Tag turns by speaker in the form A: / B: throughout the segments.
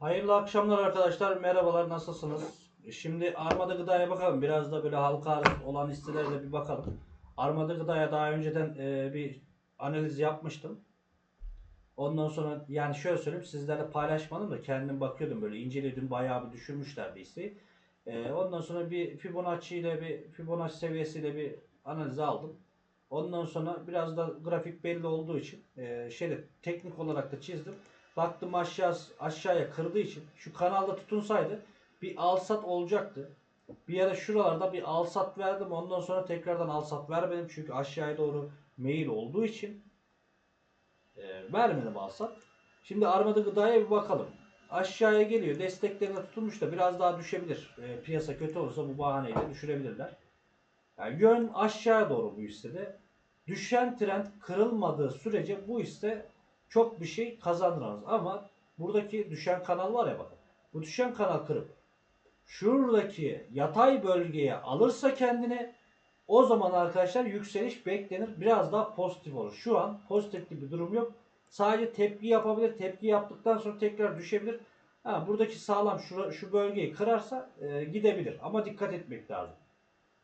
A: Hayırlı akşamlar arkadaşlar. Merhabalar. Nasılsınız? Şimdi Armada Gıda'ya bakalım. Biraz da böyle halka olan hisselerle bir bakalım. Armada Gıda'ya daha önceden e, bir analiz yapmıştım. Ondan sonra yani şöyle söyleyeyim sizlerle paylaşmadım da kendim bakıyordum böyle inceledim bayağı bir düşürmüşlerdi hisseyi. E, ondan sonra bir Fibonacci ile bir Fibonacci seviyesiyle bir analiz aldım. Ondan sonra biraz da grafik belli olduğu için e, şeyde teknik olarak da çizdim. Baktım aşağı aşağıya kırdığı için şu kanalda tutunsaydı bir alsat olacaktı. Bir yere şuralarda bir alsat verdim. Ondan sonra tekrardan alsat vermedim. Çünkü aşağıya doğru meyil olduğu için e, vermedim alsat. Şimdi armada gıdaya bir bakalım. Aşağıya geliyor. Desteklerine tutulmuş da biraz daha düşebilir. E, piyasa kötü olursa bu bahaneyle düşürebilirler. Yani yön aşağı doğru bu hissede. Düşen trend kırılmadığı sürece bu hisse çok bir şey kazandırmaz. Ama buradaki düşen kanal var ya bakın. Bu düşen kanal kırıp şuradaki yatay bölgeye alırsa kendine o zaman arkadaşlar yükseliş beklenir. Biraz daha pozitif olur. Şu an pozitif bir durum yok. Sadece tepki yapabilir. Tepki yaptıktan sonra tekrar düşebilir. Ha, buradaki sağlam şu, şu bölgeyi kırarsa e, gidebilir. Ama dikkat etmek lazım.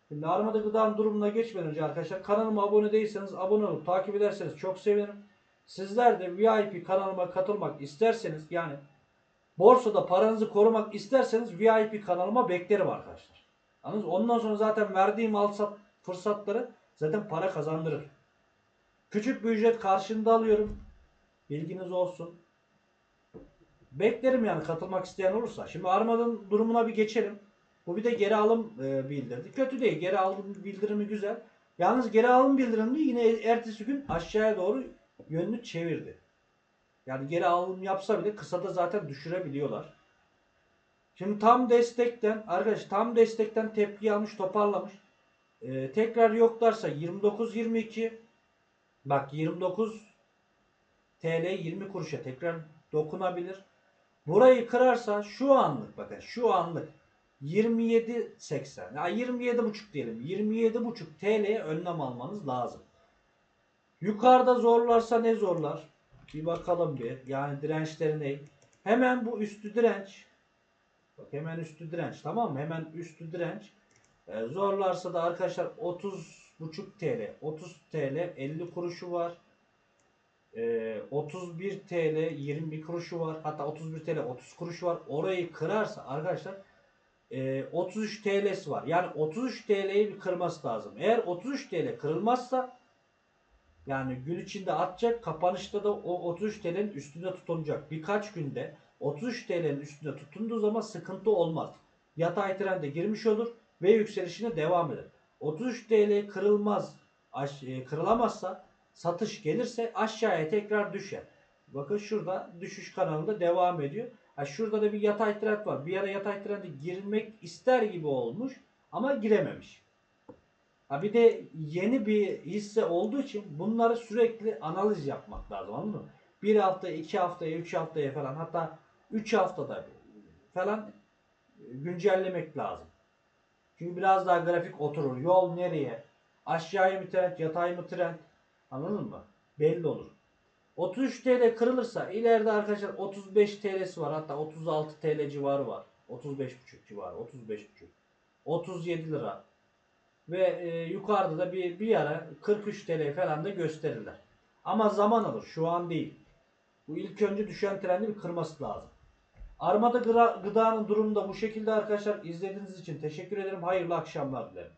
A: Şimdi armada gıdanın durumuna geçmeden önce arkadaşlar kanalıma abone değilseniz abone olup takip ederseniz çok sevinirim. Sizler de VIP kanalıma katılmak isterseniz yani borsada paranızı korumak isterseniz VIP kanalıma beklerim arkadaşlar. Anladınız? Ondan sonra zaten verdiğim alsat fırsatları zaten para kazandırır. Küçük bir ücret karşında alıyorum. Bilginiz olsun. Beklerim yani katılmak isteyen olursa. Şimdi Armad'ın durumuna bir geçelim. Bu bir de geri alım e, bildirdi. Kötü değil. Geri alım bildirimi güzel. Yalnız geri alım bildirimi yine ertesi gün aşağıya doğru yönünü çevirdi. Yani geri alım yapsa bile kısada zaten düşürebiliyorlar. Şimdi tam destekten arkadaş tam destekten tepki almış toparlamış. Ee, tekrar yoklarsa 29-22 bak 29 TL 20 kuruşa tekrar dokunabilir. Burayı kırarsa şu anlık bakın şu anlık 27.80 ya 27.5 diyelim 27.5 TL'ye önlem almanız lazım. Yukarıda zorlarsa ne zorlar? Bir bakalım bir. Yani dirençleri ne? Hemen bu üstü direnç. Bak hemen üstü direnç tamam mı? Hemen üstü direnç. Ee, zorlarsa da arkadaşlar 30.5 TL. 30 TL 50 kuruşu var. Ee, 31 TL 21 kuruşu var. Hatta 31 TL 30 kuruşu var. Orayı kırarsa arkadaşlar e, 33 TL'si var. Yani 33 TL'yi bir kırması lazım. Eğer 33 TL kırılmazsa yani gün içinde atacak kapanışta da o 33 TL'nin üstünde tutunacak. Birkaç günde 33 TL'nin üstünde tutunduğu zaman sıkıntı olmaz. Yatay trende girmiş olur ve yükselişine devam eder. 33 TL kırılmaz, e, kırılamazsa satış gelirse aşağıya tekrar düşer. Bakın şurada düşüş kanalında devam ediyor. Ha şurada da bir yatay trend var. Bir ara yatay trende girmek ister gibi olmuş ama girememiş. Ha bir de yeni bir hisse olduğu için bunları sürekli analiz yapmak lazım anladın mı? Bir hafta, iki haftaya, üç haftaya falan hatta üç haftada falan güncellemek lazım. Çünkü biraz daha grafik oturur. Yol nereye? Aşağıya mı trend, yatay mı trend? Anladın mı? Belli olur. 33 TL kırılırsa ileride arkadaşlar 35 TL'si var. Hatta 36 TL civarı var. 35,5 civarı. 35,5. 37 lira. Ve e, yukarıda da bir, bir ara 43 TL falan da gösterirler. Ama zaman alır. Şu an değil. Bu ilk önce düşen trendi bir kırması lazım. Armada gıda, gıdanın durumu da bu şekilde arkadaşlar. İzlediğiniz için teşekkür ederim. Hayırlı akşamlar dilerim.